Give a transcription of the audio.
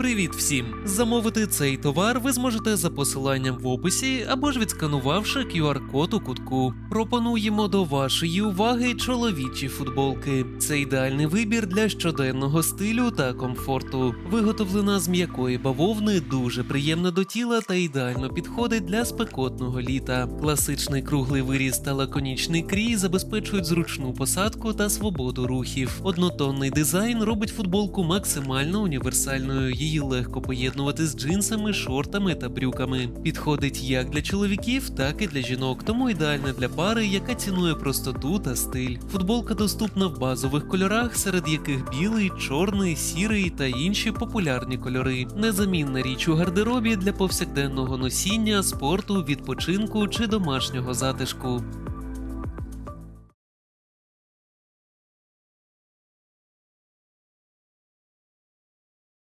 Привіт всім! Замовити цей товар ви зможете за посиланням в описі або ж відсканувавши QR-код у кутку. Пропонуємо до вашої уваги чоловічі футболки. Це ідеальний вибір для щоденного стилю та комфорту. Виготовлена з м'якої бавовни, дуже приємна до тіла та ідеально підходить для спекотного літа. Класичний круглий виріз та лаконічний крій забезпечують зручну посадку та свободу рухів. Однотонний дизайн робить футболку максимально універсальною. Її легко поєднувати з джинсами, шортами та брюками. Підходить як для чоловіків, так і для жінок, тому ідеальна для пари, яка цінує простоту та стиль. Футболка доступна в базових кольорах, серед яких білий, чорний, сірий та інші популярні кольори. Незамінна річ у гардеробі для повсякденного носіння, спорту, відпочинку чи домашнього затишку.